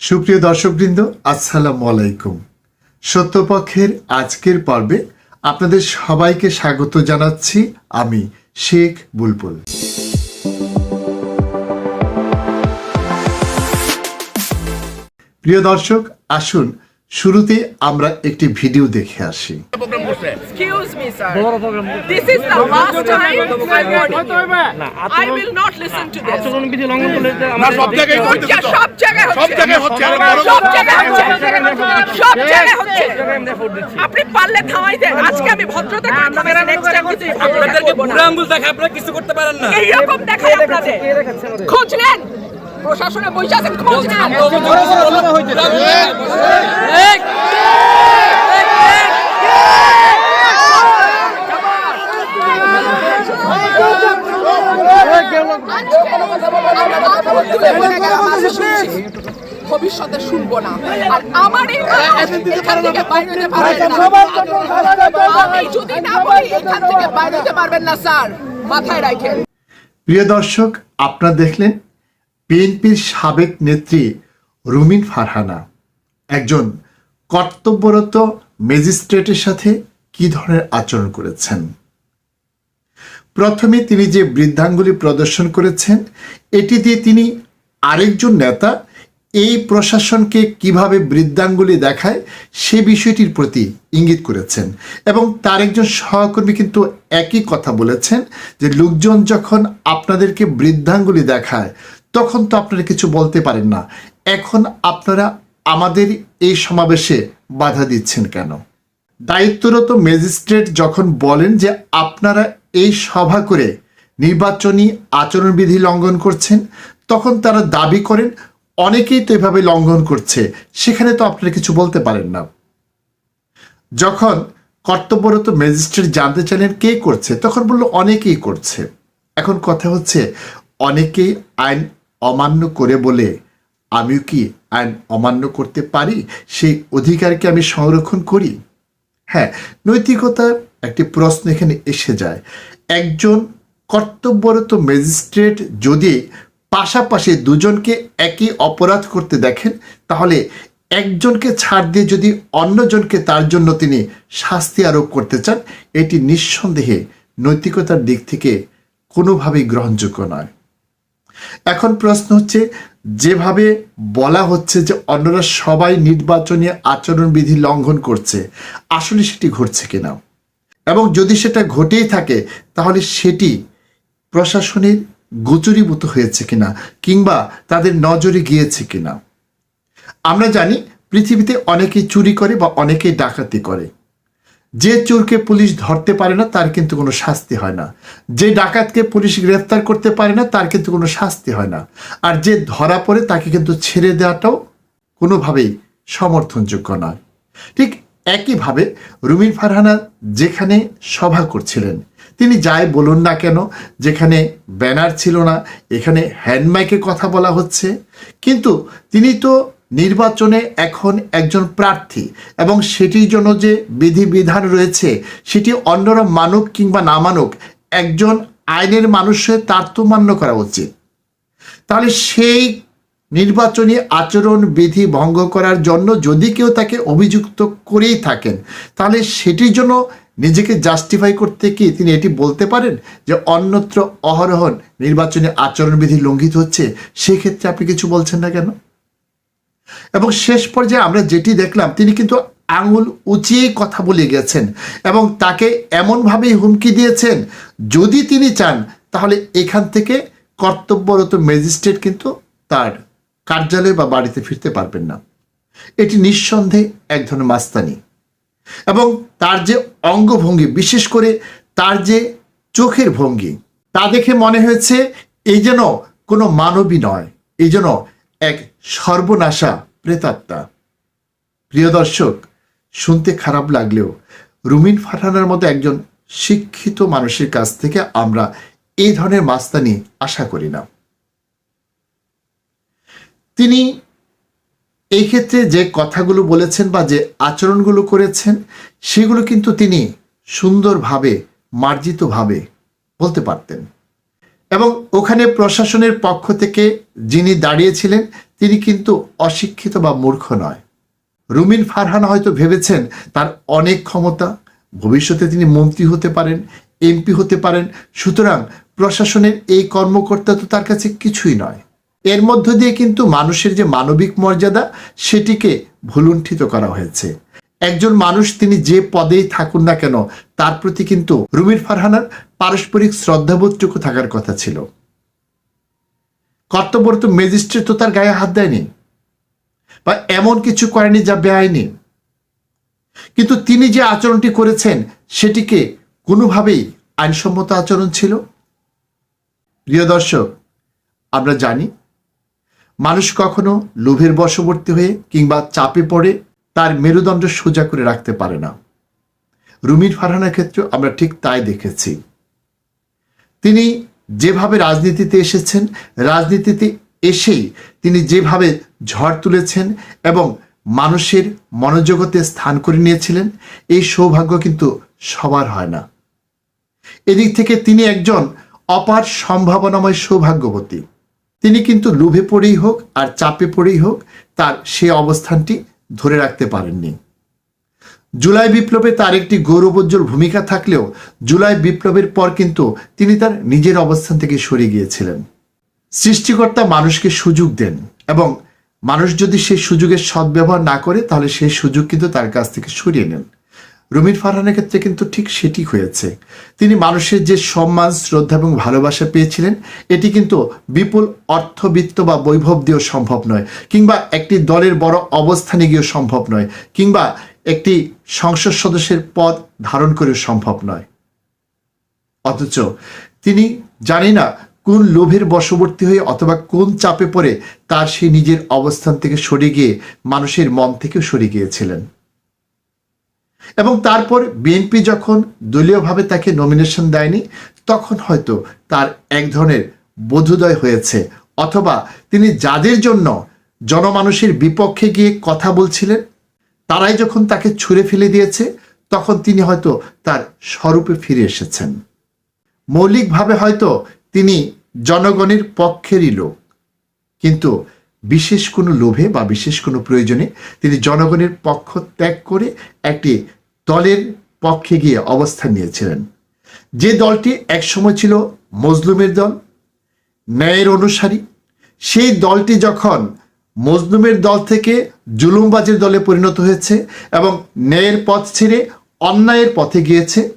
সুপ্রিয় দর্শকবৃন্দ, আসসালামু আলাইকুম। সত্যপক্ষের আজকের পর্বে আপনাদের সবাইকে স্বাগত জানাচ্ছি আমি, শেখ বুলবুল। প্রিয় দর্শক, আসুন, শুরুতে আমরা একটি ভিডিও দেখে আসি। Me, sir. This is the last time I'm warning you. I will not listen to this. না সব জায়গায়। সব জায়গায় সব জায়গায় হচ্ছে সব জায়গায় হচ্ছে। সব জায়গায় হচ্ছে। আপনি পারলে থামাই দেন আজকে আমি ভদ্রতা করে থামাইছি নেক্সট টাইম কিছু আপনাদেরকে বুড়া আঙ্গুল দেখে আপনারা কিছু করতে পারেন না এইরকম দেখায় আপনাদের খোঁজ নেন প্রশাসনে বসে আছেন খোঁজ নেন ভবিষ্যতে শুনব না। আর আমার যদি না বলি এখান থেকে বাইরে পারবেন না স্যার। মাথায় রাখেন। প্রিয় দর্শক আপনারা দেখলেন বিএনপির সাবেক নেত্রী রুমিন ফারহানা। একজন কর্তব্যরত ম্যাজিস্ট্রেটের সাথে কি ধরনের আচরণ করেছেন? প্রথমে তিনি যে বৃদ্ধাঙ্গুলি প্রদর্শন করেছেন, এটি দিয়ে তিনি আরেকজন নেতা এই প্রশাসনকে কীভাবে বৃদ্ধাঙ্গুলি দেখায় সে বিষয়টির প্রতি ইঙ্গিত করেছেন। এবং তার একজন সহকর্মী কিন্তু একই কথা বলেছেন যে, লোকজন যখন আপনাদেরকে বৃদ্ধাঙ্গুলি দেখায়, তখন তো আপনারা কিছু বলতে পারেন না। এখন আপনারা আমাদের এই সমাবেশে বাধা দিচ্ছেন কেন? দায়িত্বরত ম্যাজিস্ট্রেট যখন বলেন যে আপনারা এই সভা করে নির্বাচনী আচরণবিধি লঙ্ঘন করছেন, তখন তারা দাবি করেন, অনেকেই তো এভাবে লঙ্ঘন করছে। সেখানে তো আপনারা কিছু বলতে পারেন না। যখন কর্তব্যরত ম্যাজিস্ট্রেট জানতে চাইলেন কে করছে, তখন বলল, অনেকেই করছে। এখন কথা হচ্ছে, অনেকেই আইন অমান্য করে বলে আমিও কি আইন অমান্য করতে পারি? সেই অধিকারকে আমি সংরক্ষণ করি? হ্যাঁ নৈতিকতার একটি প্রশ্ন এখানে এসে যায়। একজন কর্তব্যরত ম্যাজিস্ট্রেট যদি পাশাপাশি দুজনকে একই অপরাধ করতে দেখেন, তাহলে একজনকে ছাড় দিয়ে যদি অন্যজনকে তার জন্য তিনি শাস্তি আরোপ করতে চান, এটি নিঃসন্দেহে নৈতিকতার দিক থেকে কোনোভাবেই গ্রহণযোগ্য নয়। এখন প্রশ্ন হচ্ছে যেভাবে বলা হচ্ছে যে অন্যরা সবাই নির্বাচনী আচরণবিধি লঙ্ঘন করছে, আসলে সেটি ঘটছে কিনা? এবং যদি সেটা ঘটেই থাকে, তাহলে সেটি প্রশাসনের গোচরীভূত হয়েছে কিনা, কিংবা তাদের নজরে গিয়েছে কিনা? আমরা জানি পৃথিবীতে অনেকেই চুরি করে বা অনেকেই ডাকাতি করে। যে চোরকে পুলিশ ধরতে পারে না, তার কিন্তু কোনো শাস্তি হয় না। যে ডাকাতকে পুলিশ গ্রেফতার করতে পারে না, তার কিন্তু কোনো শাস্তি হয় না। আর যে ধরা পড়ে, তাকে কিন্তু ছেড়ে দেওয়াটাও কোনোভাবেই সমর্থনযোগ্য নয়। ঠিক একইভাবে রুমিন ফারহানা যেখানে সভা করছিলেন, তিনি যাই বলুন না কেন, যেখানে ব্যানার ছিল না, এখানে হ্যান্ডমাইকে কথা বলা হচ্ছে, কিন্তু তিনি তো নির্বাচনে এখন একজন প্রার্থী এবং সেটির জন্য যে বিধিবিধান রয়েছে, সেটি অন্যরা মানুক কিংবা না মানুক, একজন আইনের মানুষের তার তো মান্য করা উচিত। তাহলে সেই নির্বাচনী আচরণ বিধি ভঙ্গ করার জন্য যদি কেউ তাকে অভিযুক্ত করেই থাকেন, তাহলে সেটির জন্য নিজেকে জাস্টিফাই করতে কি তিনি এটি বলতে পারেন যে অন্যত্র অহরহন নির্বাচনী আচরণবিধি লঙ্ঘিত হচ্ছে? সেক্ষেত্রে আপনি কিছু বলছেন না কেন? এবং শেষ পর্যায়ে আমরা যেটি দেখলাম, তিনি কিন্তু আঙুল উঁচিয়ে কথা বলে গেছেন এবং তাকে এমনভাবেই হুমকি দিয়েছেন, যদি তিনি চান, তাহলে এখান থেকে কর্তব্যরত ম্যাজিস্ট্রেট কিন্তু তার কার্যালয় বা বাড়িতে ফিরতে পারবেন না। এটি নিঃসন্দেহে এক ধরনের মাস্তানি। এবং তার যে অঙ্গভঙ্গি, বিশেষ করে তার যে চোখের ভঙ্গি, তা দেখে মনে হয়েছে, এই যেন কোনো মানবী নয়, এই যেন এক সর্বনাশা প্রেতাত্মা। প্রিয় দর্শক, শুনতে খারাপ লাগলেও রুমিন ফারহানার মতো একজন শিক্ষিত মানুষের কাছ থেকে আমরা এই ধরনের মাস্তানি আশা করি না। তিনি এই ক্ষেত্রে যে কথাগুলো বলেছেন বা যে আচরণগুলো করেছেন, সেগুলো কিন্তু তিনি সুন্দরভাবে, মার্জিতভাবে বলতে পারতেন। এবং ওখানে প্রশাসনের পক্ষ থেকে যিনি দাঁড়িয়েছিলেন তিনি কিন্তু অশিক্ষিত বা মূর্খ নয়। রুমিন ফারহানা হয়তো ভেবেছেন তার অনেক ক্ষমতা, ভবিষ্যতে তিনি মন্ত্রী হতে পারেন, এমপি হতে পারেন, সুতরাং প্রশাসনের এই কর্মকর্তা তো তার কাছে কিছুই নয়। এর মধ্য দিয়ে কিন্তু মানুষের যে মানবিক মর্যাদা, সেটিকে ভুলুণ্ঠিত করা হয়েছে। একজন মানুষ তিনি যে পদেই থাকুন না কেন, তার প্রতি কিন্তু রুমির ফারহানার পারস্পরিক শ্রদ্ধাবোধটুকু থাকার কথা ছিল। কর্তব্যরত ম্যাজিস্ট্রেট তো তার গায়ে হাত দেয়নি বা এমন কিছু করেনি যা বেআইনি। কিন্তু তিনি যে আচরণটি করেছেন, সেটিকে কোনোভাবেই আইনসম্মত আচরণ ছিল? প্রিয় দর্শক, আমরা জানি, মানুষ কখনো লোভের বশবর্তী হয়ে কিংবা চাপে পড়ে তার মেরুদণ্ড সোজা করে রাখতে পারে না। রুমির ফারহানার ক্ষেত্রে আমরা ঠিক তাই দেখেছি। তিনি যেভাবে রাজনীতিতে এসেছেন, রাজনীতিতে এসেই তিনি যেভাবে ঝড় তুলেছেন এবং মানুষের মনোজগতে স্থান করে নিয়েছিলেন, এই সৌভাগ্য কিন্তু সবার হয় না। এদিক থেকে তিনি একজন অপার সম্ভাবনাময় সৌভাগ্যবতী। তিনি কিন্তু লোভে পড়েই হোক আর চাপে পড়েই হোক, তার সে অবস্থানটি ধরে রাখতে পারেননি। জুলাই বিপ্লবে তার একটি গৌরবোজ্জ্বল ভূমিকা থাকলেও জুলাই বিপ্লবের পর কিন্তু তিনি তার নিজের অবস্থান থেকে সরে গিয়েছিলেন। সৃষ্টিকর্তা মানুষকে সুযোগ দেন এবং মানুষ যদি সেই সুযোগের সদ্ব্যবহার না করে তাহলে সেই সুযোগ কিন্তু তার কাছ থেকে সরিয়ে নেন। রুমির ফারহানের ক্ষেত্রে কিন্তু ঠিক সেটি হয়েছে। তিনি মানুষের যে সম্মান, শ্রদ্ধা এবং ভালোবাসা পেয়েছিলেন, এটি কিন্তু বিপুল অর্থবিত্ত বা বৈভব দিয়েও সম্ভব নয়, কিংবা একটি দলের বড় অবস্থানে গিয়েও সম্ভব নয়, কিংবা একটি সংসদ সদস্যের পদ ধারণ করে সম্ভব নয়। অথচ তিনি জানি না কোন লোভের বশবর্তী হয়ে অথবা কোন চাপে পড়ে তার সে নিজের অবস্থান থেকে সরে গিয়ে মানুষের মন থেকেও সরে গিয়েছিলেন। এবং তারপর বিএনপি যখন দলীয়ভাবে তাকে নমিনেশন দেয়নি, তখন হয়তো তার এক ধরনের বোধোদয় হয়েছে। অথবা তিনি যাদের জন্য জনমানুষের বিপক্ষে গিয়ে কথা বলছিলেন তারাই যখন তাকে ছুঁড়ে ফেলে দিয়েছে, তখন তিনি হয়তো তার স্বরূপে ফিরে এসেছেন। মৌলিকভাবে হয়তো তিনি জনগণের পক্ষেরই লোক। কিন্তু বিশেষ কোনো লোভে বা বিশেষ কোনো প্রয়োজনে তিনি জনগণের পক্ষ ত্যাগ করে একটি দলের পক্ষে গিয়ে অবস্থান নিয়েছিলেন। যে দলটি একসময় ছিল মজলুমের দল, ন্যায়ের অনুসারী, সেই দলটি যখন মজলুমের দল থেকে জুলুমবাজের দলে পরিণত হয়েছে এবং ন্যায়ের পথ ছেড়ে অন্যায়ের পথে গিয়েছে।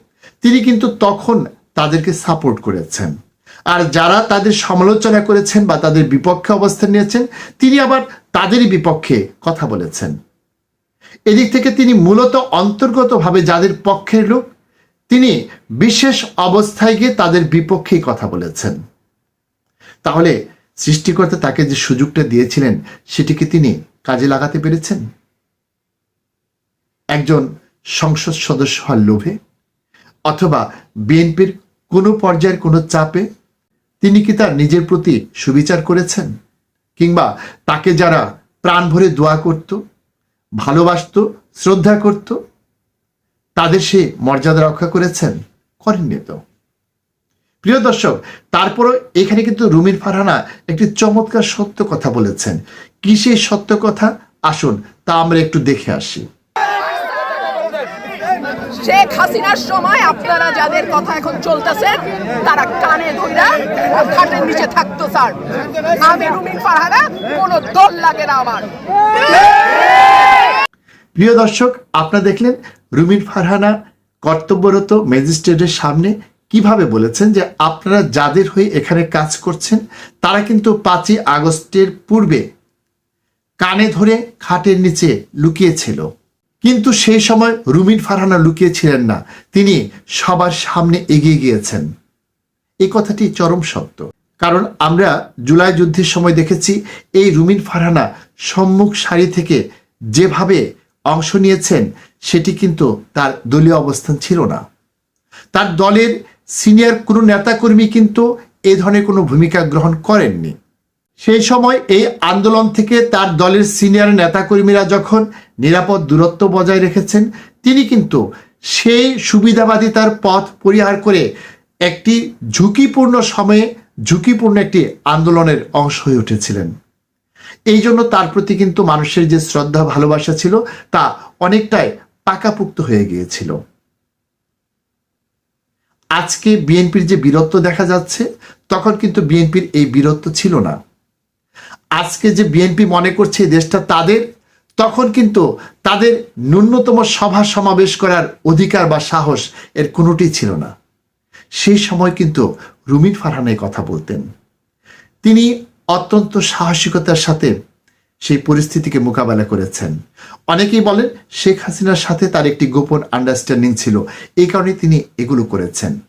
তিনি কিন্তু তখন তাদেরকে সাপোর্ট করেছেন। আর যারা তাদের সমালোচনা করেছেন বা তাদের বিপক্ষে অবস্থান নিয়েছেন, তিনি আবার তাদেরই বিপক্ষে কথা বলেছেন। এদিক থেকে তিনি মূলত অন্তর্গতভাবে যাদের পক্ষের লোক, তিনি বিশেষ অবস্থায় গিয়ে তাদের বিপক্ষেই কথা বলেছেন। তাহলে সৃষ্টিকর্তা তাকে যে সুযোগটা দিয়েছিলেন সেটিকে তিনি কাজে লাগাতে পেরেছেন? একজন সংসদ সদস্য হওয়ার লোভে অথবা বিএনপির কোনো পর্যায়ের কোনো চাপে তিনি কি তার নিজের প্রতি সুবিচার করেছেন? কিংবা তাকে যারা প্রাণ ভরে দোয়া করত, ভালোবাসত, শ্রদ্ধা করত, তাদের সে মর্যাদা রক্ষা করেছেন? করেননি তো। প্রিয় দর্শক তারপরও এখানে কিন্তু রুমির ফারহানা একটি চমৎকার সত্য কথা বলেছেন। কি সেই সত্য কথা? আসুন তা আমরা একটু দেখে আসি। শেখ হাসিনার সময় আপনারা যাদের কথা এখন চলতেছেন তারা কানে ধইরা খাটের নিচে থাকতো স্যার। আমি রুমিন ফারহানা কোনো দল লাগে না আমার। প্রিয় দর্শক আপনারা দেখলেন রুমিন ফারহানা কর্তব্যরত ম্যাজিস্ট্রেটের সামনে কীভাবে বলেছেন যে আপনারা যাদের হয়ে এখানে কাজ করছেন, তারা কিন্তু পাঁচই আগস্টের পূর্বে কানে ধরে খাটের নিচে লুকিয়েছিল। কিন্তু সেই সময় রুমিন ফারহানা লুকিয়েছিলেন না, তিনি সবার সামনে এগিয়ে গিয়েছেন। এই কথাটি চরম সত্য কারণ আমরা জুলাই যুদ্ধের সময় দেখেছি, এই রুমিন ফারহানা সম্মুখ সারি থেকে যেভাবে অংশ নিয়েছেন, সেটি কিন্তু তার দলীয় অবস্থান ছিল না। তার দলের সিনিয়র কোনো নেতাকর্মী কিন্তু এ ধরনের কোনো ভূমিকা গ্রহণ করেননি। সেই সময় এই আন্দোলন থেকে তার দলের সিনিয়র নেতাকর্মীরা যখন নিরাপদ দূরত্ব বজায় রেখেছেন, তিনি কিন্তু সেই সুবিধাবাদী তার পথ পরিহার করে একটি ঝুঁকিপূর্ণ সময়ে ঝুঁকিপূর্ণ একটি আন্দোলনের অংশ হয়ে উঠেছিলেন। এই জন্য তার প্রতি কিন্তু মানুষের যে শ্রদ্ধা, ভালোবাসা ছিল, তা অনেকটাই পাকাপুক্ত হয়ে গিয়েছিল। আজকে বিএনপির যে বীরত্ব দেখা যাচ্ছে, তখন কিন্তু বিএনপির এই বীরত্ব ছিল না। আজকে যে বিএনপি মনে করছে দেশটা তাদের, তখন কিন্তু তাদের ন্যূনতম সভা সমাবেশ করার অধিকার বা সাহস এর কোনোটি ছিল না। সেই সময় কিন্তু রুমিন ফারহান এই কথা বলতেন। তিনি অত্যন্ত সাহসিকতার সাথে সেই পরিস্থিতিকে মোকাবেলা করেছেন। অনেকেই বলেন শেখ হাসিনার সাথে তার একটি গোপন আন্ডারস্ট্যান্ডিং ছিল। এই কারণে তিনি এগুলো করেছেন।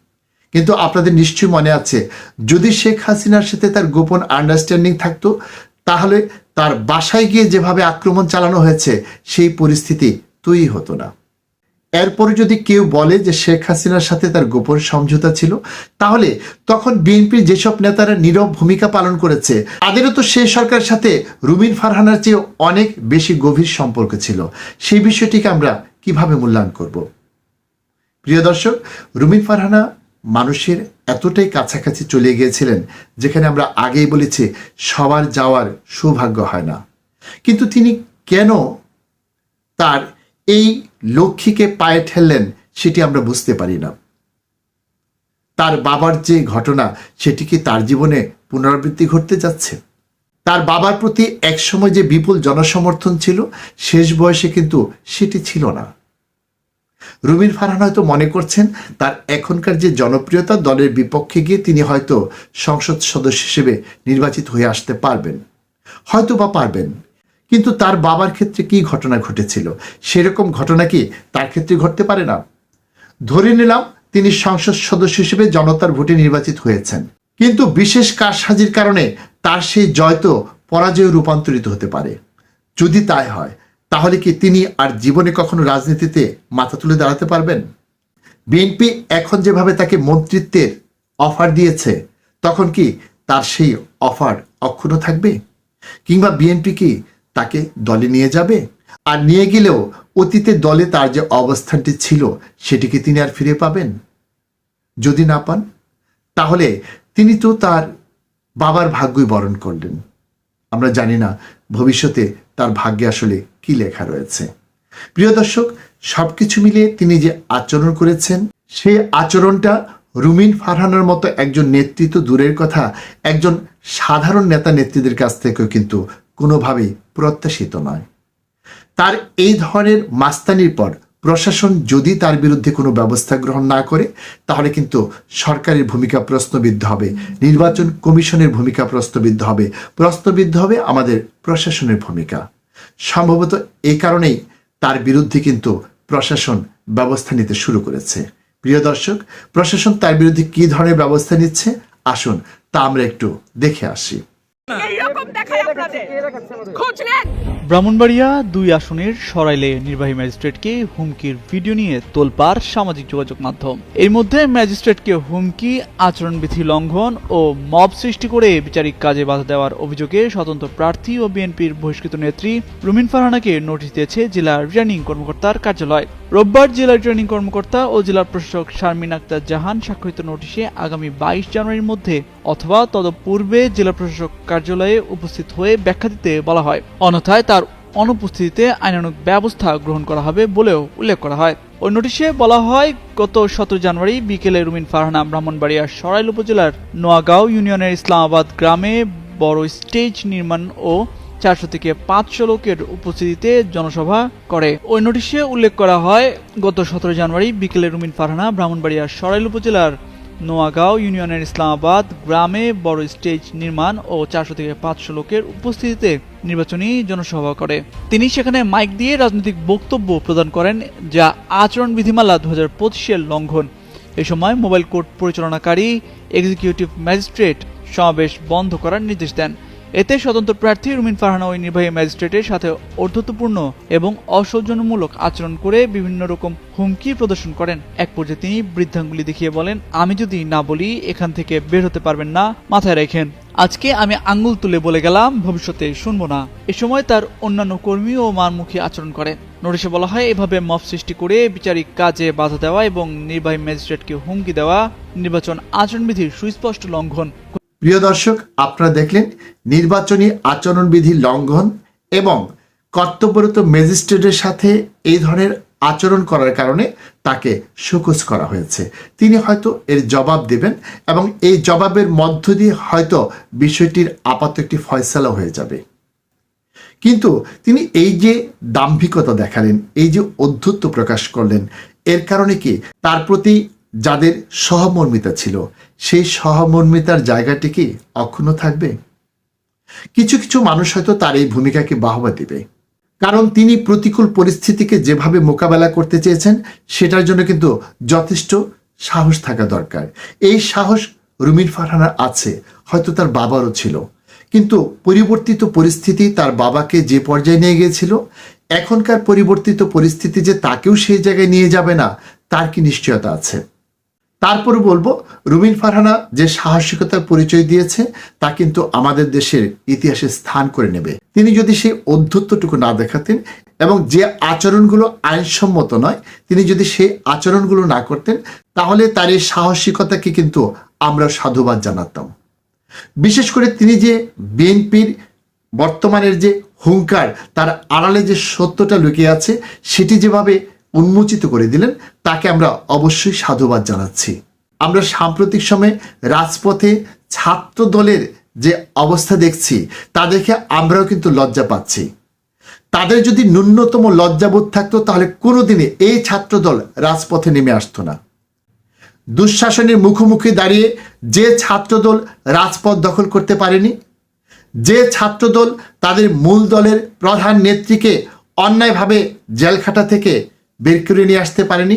কিন্তু আপনাদের নিশ্চয়ই মনে আছে, যদি শেখ হাসিনার সাথে তার গোপন আন্ডারস্ট্যান্ডিং থাকতো, তাহলে তার বাসায় গিয়ে যেভাবে আক্রমণ চালানো হয়েছে, সেই পরিস্থিতি তৈরি হতো না। এরপরে যদি কেউ বলে যে শেখ হাসিনার সাথে তার গোপন সমঝোতা ছিল, তাহলে তখন বিএনপির যেসব নেতারা নীরব ভূমিকা পালন করেছে, তাদেরও তো সেই সরকারের সাথে রুমিন ফারহানার চেয়ে অনেক বেশি গভীর সম্পর্ক ছিল। সেই বিষয়টিকে আমরা কীভাবে মূল্যায়ন করব? প্রিয় দর্শক রুমিন ফারহানা মানুষের এতটাই কাছাকাছি চলে গিয়েছিলেন, যেখানে আমরা আগেই বলেছি সবার যাওয়ার সৌভাগ্য হয় না। কিন্তু তিনি কেন তার এই লক্ষ্মীকে পায়ে ঠেললেন সেটি আমরা বুঝতে পারি না। তার বাবার যে ঘটনা, সেটি কি তার জীবনে পুনরাবৃত্তি ঘটতে যাচ্ছে? তার বাবার প্রতি একসময় যে বিপুল জনসমর্থন ছিল, শেষ বয়সে কিন্তু সেটি ছিল না। রুমিন ফারহান হয়তো মনে করছেন, তার এখনকার যে জনপ্রিয়তা দলের বিপক্ষে গিয়ে তিনি হয়তো সংসদ সদস্য হিসেবে নির্বাচিত হয়ে আসতে পারবেন। হয়তো বা পারবেন। কিন্তু তার বাবার ক্ষেত্রে কি ঘটনা ঘটেছিল? সেরকম ঘটনা কি তার ক্ষেত্রে ঘটতে পারে না? ধরে নিলাম তিনি সংসদ সদস্য হিসেবে জনতার ভোটে নির্বাচিত হয়েছেন। কিন্তু বিশেষ কারসাজির কারণে তার সেই জয় তো পরাজয়ে রূপান্তরিত হতে পারে। যদি তাই হয়, তাহলে কি তিনি আর জীবনে কখনো রাজনীতিতে মাথা তুলে দাঁড়াতে পারবেন? বিএনপি এখন যেভাবে তাকে মন্ত্রিত্বের অফার দিয়েছে, তখন কি তার সেই অফার অক্ষুণ্ণ থাকবে? কিংবা বিএনপি কি তাকে দলে নিয়ে যাবে? আর নিয়ে গেলেও অতীতে দলে তার যে অবস্থানটি ছিল, সেটিকে তিনি আর ফিরে পাবেন? যদি না পান, তাহলে তিনি তো তার বাবার ভাগ্যই বরণ করলেন। আমরা জানি না ভবিষ্যতে তার ভাগ্যে আসলে কি লেখা রয়েছে। প্রিয় দর্শক, সবকিছু মিলিয়ে তিনি যে আচরণ করেছেন, সেই আচরণটা রুমিন ফারহানের মতো একজন নেতৃত্ব দূরের কথা, একজন সাধারণ নেতা নেত্রীদের কাছ থেকেও কিন্তু কোনোভাবেই প্রত্যাশিত নয়। তার এই ধরনের মাস্তানির পর প্রশাসন যদি তার বিরুদ্ধে কোনো ব্যবস্থা গ্রহণ না করে, তাহলে কিন্তু সরকারের ভূমিকা প্রশ্নবিদ্ধ হবে, নির্বাচন কমিশনের ভূমিকা প্রশ্নবিদ্ধ হবে। প্রশ্নবিদ্ধ হবে আমাদের প্রশাসনের ভূমিকা। সম্ভবত এই কারণেই তার বিরুদ্ধে কিন্তু প্রশাসন ব্যবস্থা নিতে শুরু করেছে। প্রিয় দর্শক, প্রশাসন তার বিরুদ্ধে কী ধরনের ব্যবস্থা নিচ্ছে? আসুন তা আমরা একটু দেখে আসি। এইরকম দেখায় আপনাদের। খোঁজ নেন। ব্রাহ্মণবাড়িয়া দুই আসনের সরাইলে নির্বাহী ম্যাজিস্ট্রেটকে হুমকির ভিডিও নিয়ে তোলপাড় সামাজিক যোগাযোগ মাধ্যম। এর মধ্যে ম্যাজিস্ট্রেটকে হুমকি আচরণবিধি লঙ্ঘন ও মব সৃষ্টি করে বিচারিক কাজে বাধা দেওয়ার অভিযোগে স্বতন্ত্র প্রার্থী ও বিএনপির বহিষ্কৃত নেত্রী রুমিন ফারহানাকে নোটিশ দিয়েছে জেলা রিটার্নিং কর্মকর্তার কার্যালয়। রোববার জেলা ট্রেনিং কর্মকর্তা ও জেলা প্রশাসক শারমিন আক্তার জাহান স্বাক্ষরিত নোটিশে আগামী বাইশ জানুয়ারির মধ্যে অথবা তদপূর্বে জেলা প্রশাসক কার্যালয়ে উপস্থিত হয়ে ব্যাখ্যা দিতে বলা হয়। অন্যথায় তার অনুপস্থিতিতে আইনানুগ ব্যবস্থা গ্রহণ করা হবে বলেও উল্লেখ করা হয়। ওই নোটিশে বলা হয়, গত সতেরো জানুয়ারি বিকেলে রুমিন ফারহানা ব্রাহ্মণবাড়িয়ার সরাইল উপজেলার নোয়াগাঁও ইউনিয়নের ইসলামাবাদ গ্রামে বড় স্টেজ নির্মাণ ও চারশো থেকে পাঁচশো লোকের উপস্থিতিতে জনসভা করে। ওই নোটিশে উল্লেখ করা হয়, গত সতেরো জানুয়ারি বিকেলে রুমিন ফারহানা ব্রাহ্মণবাড়িয়ার সরাইল উপজেলার নোয়াগাঁও ইউনিয়নের ইসলামাবাদ গ্রামে বড় স্টেজ নির্মাণ ও চারশো থেকে পাঁচশো লোকের উপস্থিতিতে নির্বাচনী জনসভা করে। তিনি সেখানে মাইক দিয়ে রাজনৈতিক বক্তব্য প্রদান করেন, যা আচরণ বিধিমালা দু হাজার পঁচিশের লঙ্ঘন। এ সময় মোবাইল কোর্ট পরিচালনাকারী, এক্সিকিউটিভ ম্যাজিস্ট্রেট সমাবেশ বন্ধ করার নির্দেশ দেন। এতে স্বতন্ত্র প্রার্থী রুমিন ফারহানা ওই নির্বাহী ম্যাজিস্ট্রেটের সাথে অর্ধত্বপূর্ণ এবং অসৌজন্যমূলক আচরণ করে বিভিন্ন রকম হুমকি প্রদর্শন করেন। এক পর্যায়ে তিনি বৃদ্ধাঙ্গুলি দেখিয়ে বলেন, আমি যদি না বলি, এখান থেকে বের হতে পারবেন না, মাথায় রাখেন। আজকে আমি আঙ্গুল তুলে বলে গেলাম, ভবিষ্যতে শুনব না। এ সময় তার অন্যান্য কর্মী ও মারমুখী আচরণ করে নোটিশে বলা হয়, এভাবে মফ সৃষ্টি করে বিচারিক কাজে বাধা দেওয়া এবং নির্বাহী ম্যাজিস্ট্রেটকে হুমকি দেওয়া নির্বাচন আচরণবিধির সুস্পষ্ট লঙ্ঘন প্রিয় দর্শক, আপনারা দেখলেন নির্বাচনী আচরণবিধি লঙ্ঘন এবং কর্তব্যরত ম্যাজিস্ট্রেটের সাথে এই ধরনের আচরণ করার কারণে তাকে শোকজ করা হয়েছে। তিনি হয়তো এর জবাব দেবেন এবং এই জবাবের মধ্য দিয়ে হয়তো বিষয়টির আপাত একটি ফয়সালা হয়ে যাবে। কিন্তু তিনি এই যে দাম্ভিকতা দেখালেন, এই যে অধ্যত্ব প্রকাশ করলেন, এর কারণে কি তার প্রতি যাদের সহমর্মিতা ছিল। সেই সহমর্মিতার জায়গাটি কি অক্ষুণ্ণ থাকবে? কিছু কিছু মানুষ হয়তো তার এই ভূমিকাকে বাহবা দিবে। কারণ তিনি প্রতিকূল পরিস্থিতিকে যেভাবে মোকাবেলা করতে চেয়েছেন, সেটার জন্য কিন্তু যথেষ্ট সাহস থাকা দরকার। এই সাহস রুমির ফারহানার আছে, হয়তো তার বাবারও ছিল। কিন্তু পরিবর্তিত পরিস্থিতি তার বাবাকে যে পর্যায়ে নিয়ে গিয়েছিল, এখনকার পরিবর্তিত পরিস্থিতি যে তাকেও সেই জায়গায় নিয়ে যাবে না, তার কি নিশ্চয়তা আছে? তারপরে বলব রুমিন ফারহানা যে সাহসিকতার পরিচয় দিয়েছে, তা কিন্তু আমাদের দেশের ইতিহাসে স্থান করে নেবে। তিনি যদি সেই অধ্যত্বটুকু না দেখাতেন এবং যে আচরণগুলো আইনসম্মত নয়, তিনি যদি সেই আচরণগুলো না করতেন, তাহলে তার এই সাহসিকতাকে কিন্তু আমরা সাধুবাদ জানাতাম। বিশেষ করে তিনি যে বিএনপির বর্তমানের যে হুঙ্কার, তার আড়ালে যে সত্যটা লুকিয়ে আছে, সেটি যেভাবে উন্মোচিত করে দিলেন, তাকে আমরা অবশ্যই সাধুবাদ জানাচ্ছি। আমরা সাম্প্রতিক সময়ে রাজপথে ছাত্র দলের যে অবস্থা দেখছি, তা দেখে আমরাও কিন্তু লজ্জা পাচ্ছি। তাদের যদি ন্যূনতম লজ্জাবোধ থাকতো, তাহলে কোনোদিনই এই ছাত্রদল রাজপথে নেমে আসতো না। দুঃশাসনের মুখোমুখি দাঁড়িয়ে যে ছাত্রদল রাজপথ দখল করতে পারেনি, যে ছাত্রদল তাদের মূল দলের প্রধান নেত্রীকে অন্যায়ভাবে জেলখাটা থেকে বের করে নিয়ে আসতে পারেনি।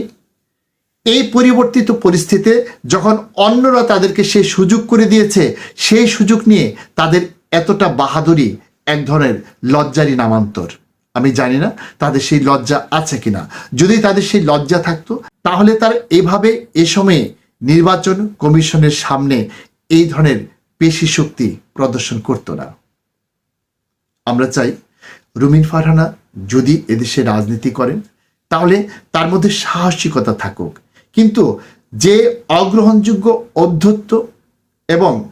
এই পরিবর্তিত পরিস্থিতিতে যখন অন্যরা তাদেরকে সেই সুযোগ করে দিয়েছে, সেই সুযোগ নিয়ে তাদের এতটা বাহাদুরি এক ধরনের লজ্জারই নামান্তর। আমি জানি না তাদের সেই লজ্জা আছে কিনা। যদি তাদের সেই লজ্জা থাকতো, তাহলে তার এভাবে এ সময়ে নির্বাচন কমিশনের সামনে এই ধরনের পেশি শক্তি প্রদর্শন করতো না। আমরা চাই রুমিন ফারহানা যদি এদেশে রাজনীতি করেন তাহলে তার মধ্যে সাহসিকতা থাকুক। কিন্তু যে অগ্রহণযোগ্য অধ্যত্ব এবং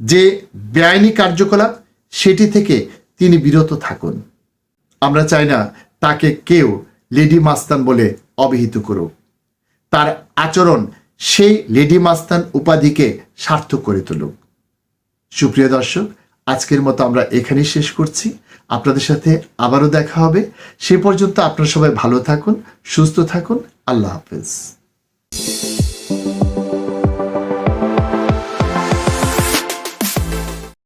যে বেআইনি কার্যকলাপ, সেটি থেকে তিনি বিরত থাকুন। আমরা চাই না তাকে কেউ লেডি মাস্তান বলে অভিহিত করুক। তার আচরণ সেই লেডি মাস্তান উপাধিকে সার্থক করে তুলুক। সুপ্রিয় দর্শক, আজকের মতো আমরা এখানেই শেষ করছি। আপনাদের সাথে আবারও দেখা হবে। সে পর্যন্ত আপনারা সবাই ভালো থাকুন, সুস্থ থাকুন। আল্লাহ হাফেজ।